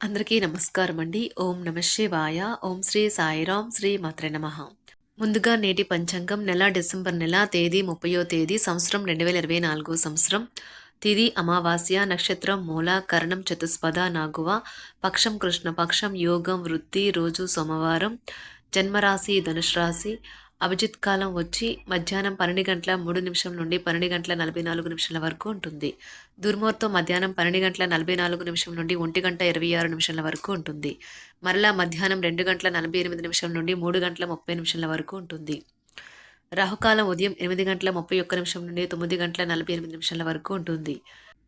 అందరికీ నమస్కారం అండి. ఓం నమ శివాయ. ఓం శ్రీ సాయిరాం శ్రీ మాత్రే నమ. ముందుగా నేటి పంచాంగం నెల డిసెంబర్ నెల తేదీ ముప్పయో తేదీ సంవత్సరం రెండు వేల ఇరవై నాలుగో సంవత్సరం. తిది అమావాస్య నక్షత్రం మూల కరణం చతుస్పద నాగువ పక్షం కృష్ణపక్షం యోగం వృత్తి రోజు సోమవారం జన్మరాశి ధనుష్ రాశి అభిజిత్ కాలం వచ్చి మధ్యాహ్నం పన్నెండు గంటల మూడు నిమిషం నుండి పన్నెండు గంటల నలభై నాలుగు నిమిషాల వరకు ఉంటుంది. దుర్ముహూర్తం మధ్యాహ్నం పన్నెండు గంటల నలభై నాలుగు నిమిషం నుండి ఒంటి గంట ఇరవై ఆరు నిమిషాల వరకు ఉంటుంది. మరలా మధ్యాహ్నం రెండు గంటల నలభై ఎనిమిది నిమిషం నుండి మూడు గంటల ముప్పై నిమిషాల వరకు ఉంటుంది. రాహుకాలం ఉదయం ఎనిమిది గంటల ముప్పై ఒక్క నిమిషం నుండి తొమ్మిది గంటల నలభై ఎనిమిది నిమిషాల వరకు ఉంటుంది.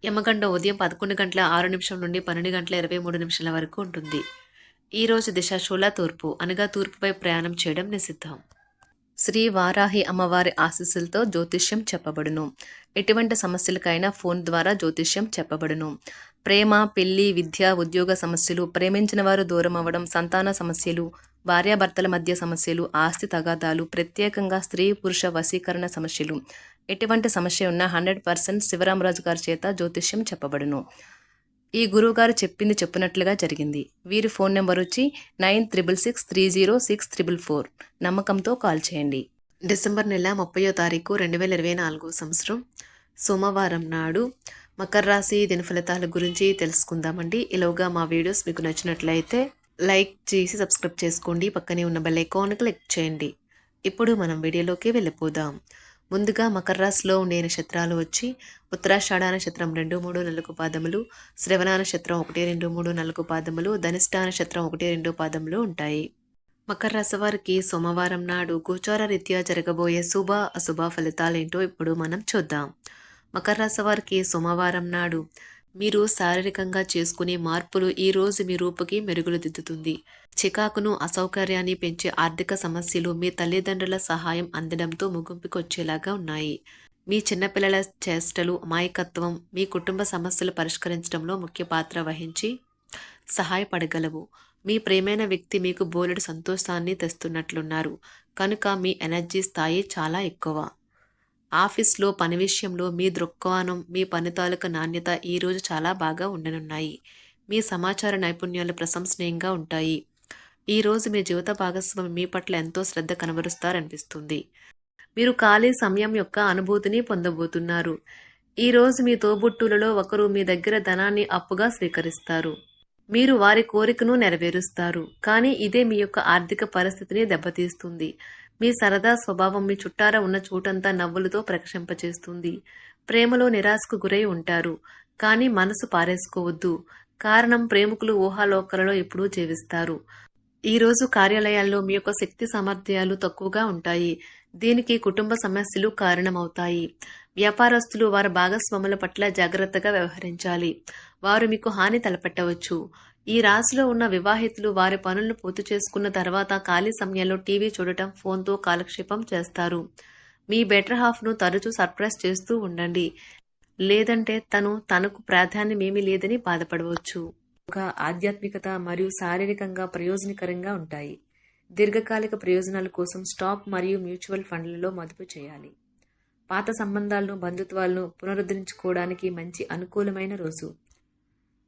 యమగండ ఉదయం పదకొండు గంటల ఆరు నిమిషం నుండి పన్నెండు గంటల ఇరవై మూడు నిమిషాల వరకు ఉంటుంది. ఈ రోజు తూర్పు అనగా తూర్పుపై ప్రయాణం చేయడం నిషిద్ధం. శ్రీ వారాహి అమ్మవారి ఆశీస్సులతో జ్యోతిష్యం చెప్పబడును. ఎటువంటి సమస్యలకైనా ఫోన్ ద్వారా జ్యోతిష్యం చెప్పబడును. ప్రేమ పెళ్ళి విద్య ఉద్యోగ సమస్యలు ప్రేమించిన వారు దూరం అవ్వడం సంతాన సమస్యలు భార్యాభర్తల మధ్య సమస్యలు ఆస్తి తగాదాలు ప్రత్యేకంగా స్త్రీ పురుష వశీకరణ సమస్యలు. ఎటువంటి సమస్య ఉన్నా హండ్రెడ్ పర్సెంట్ శివరామరాజు గారి చేత జ్యోతిష్యం చెప్పబడును. ఈ గురువుగారు చెప్పింది చెప్పినట్లుగా జరిగింది. వీరి ఫోన్ నెంబర్ వచ్చి nine triple six three zero six triple four. నమ్మకంతో కాల్ చేయండి. డిసెంబర్ నెల ముప్పయో తారీఖు రెండు వేల ఇరవై నాలుగు సంవత్సరం సోమవారం నాడు మకర రాశి దినఫలితాల గురించి తెలుసుకుందామండి. ఇలాగా మా వీడియోస్ మీకు నచ్చినట్లయితే లైక్ చేసి సబ్స్క్రైబ్ చేసుకోండి. పక్కనే ఉన్న బెల్ ఐకాన్ క్లిక్ చేయండి. ఇప్పుడు మనం వీడియోలోకి వెళ్ళిపోదాం. ముందుగా మకర రాశిలో ఉండే నక్షత్రాలు వచ్చి ఉత్తరాషాఢ నక్షత్రం రెండు మూడు నలుగు పాదములు శ్రవణ నక్షత్రం ఒకటి రెండు మూడు నలుగు పాదములు ధనిష్ట నక్షత్రం ఒకటి రెండు పాదములు ఉంటాయి. మకర రాశి వారికి సోమవారం నాడు గోచార రీత్యా జరగబోయే శుభ అశుభ ఫలితాలేంటో ఇప్పుడు మనం చూద్దాం. మకర రాశి వారికి సోమవారం నాడు మీరు శారీరకంగా చేసుకునే మార్పులు ఈ రోజు మీ రూపుకి మెరుగులు దిద్దుతుంది చికాకును అసౌకర్యాన్ని పెంచే ఆర్థిక సమస్యలు మీ తల్లిదండ్రుల సహాయం అందడంతో ముగింపుకొచ్చేలాగా ఉన్నాయి. మీ చిన్నపిల్లల చేష్టలు మాయకత్వం మీ కుటుంబ సమస్యలు పరిష్కరించడంలో ముఖ్య పాత్ర వహించి సహాయపడగలవు. మీ ప్రేమైన వ్యక్తి మీకు బోలెడు సంతోషాన్ని తెస్తున్నట్లున్నారు. కనుక మీ ఎనర్జీ స్థాయి చాలా ఎక్కువ. ఆఫీస్లో పని విషయంలో మీ దృక్కోణం మీ పని తాలూకు నాణ్యత ఈరోజు చాలా బాగా ఉండనున్నాయి. మీ సమాచార నైపుణ్యాలు ప్రశంసనీయంగా ఉంటాయి. ఈరోజు మీ జీవిత భాగస్వామి మీ పట్ల ఎంతో శ్రద్ధ కనబరుస్తారనిపిస్తుంది. మీరు ఖాళీ సమయం యొక్క అనుభూతిని పొందబోతున్నారు. ఈరోజు మీ తోబుట్టులలో ఒకరు మీ దగ్గర ధనాన్ని అప్పుగా స్వీకరిస్తారు. మీరు వారి కోరికను నెరవేరుస్తారు. కానీ ఇదే మీ యొక్క ఆర్థిక పరిస్థితిని దెబ్బతీస్తుంది. మీ సరదా స్వభావం మీ చుట్టార ఉన్న చోటంతా నవ్వులతో ప్రకశింపచేస్తుంది. ప్రేమలో నిరాశకు గురై ఉంటారు. కానీ మనసు పారేసుకోవద్దు. కారణం ప్రేమికులు ఊహాలోకలలో ఎప్పుడూ జీవిస్తారు. ఈ రోజు కార్యాలయాల్లో మీ యొక్క శక్తి సామర్థ్యాలు తక్కువగా ఉంటాయి. దీనికి కుటుంబ సమస్యలు కారణమవుతాయి. వ్యాపారస్తులు వారి భాగస్వాముల పట్ల జాగ్రత్తగా వ్యవహరించాలి. వారు మీకు హాని తలపెట్టవచ్చు. ఈ రాశిలో ఉన్న వివాహితులు వారి పనులను పూర్తి చేసుకున్న తర్వాత ఖాళీ సమయంలో టీవీ చూడటం ఫోన్తో కాలక్షేపం చేస్తారు. మీ బెటర్ హాఫ్ను తరచూ సర్ప్రైజ్ చేస్తూ ఉండండి. లేదంటే తను తనకు ప్రాధాన్యమేమీ లేదని బాధపడవచ్చు. ఒక ఆధ్యాత్మికత మరియు శారీరకంగా ప్రయోజనకరంగా ఉంటాయి. దీర్ఘకాలిక ప్రయోజనాల కోసం స్టాక్ మరియు మ్యూచువల్ ఫండ్లలో మదుపు చేయాలి. పాత సంబంధాలను బంధుత్వాలను పునరుద్ధరించుకోవడానికి మంచి అనుకూలమైన రోజు.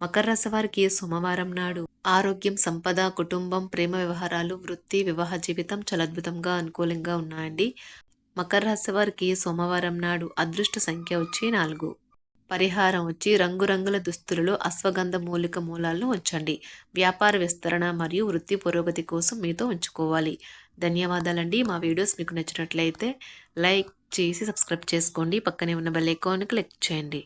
మకర రాశి వారికి సోమవారం నాడు ఆరోగ్యం సంపద కుటుంబం ప్రేమ వ్యవహారాలు వృత్తి వివాహ జీవితం చాలా అద్భుతంగా అనుకూలంగా ఉన్నాయండి. మకర రాశి వారికి సోమవారం నాడు అదృష్ట సంఖ్య వచ్చి నాలుగు. పరిహారం వచ్చి రంగురంగుల దుస్తులలో అశ్వగంధ మూలిక మూలాలను ఉంచండి. వ్యాపార విస్తరణ మరియు వృత్తి పురోగతి కోసం మీతో ఉంచుకోవాలి. ధన్యవాదాలండి. మా వీడియోస్ మీకు నచ్చినట్లయితే లైక్ చేసి సబ్స్క్రైబ్ చేసుకోండి. పక్కనే ఉన్న బెల్ ఐకాన్ క్లిక్ చేయండి.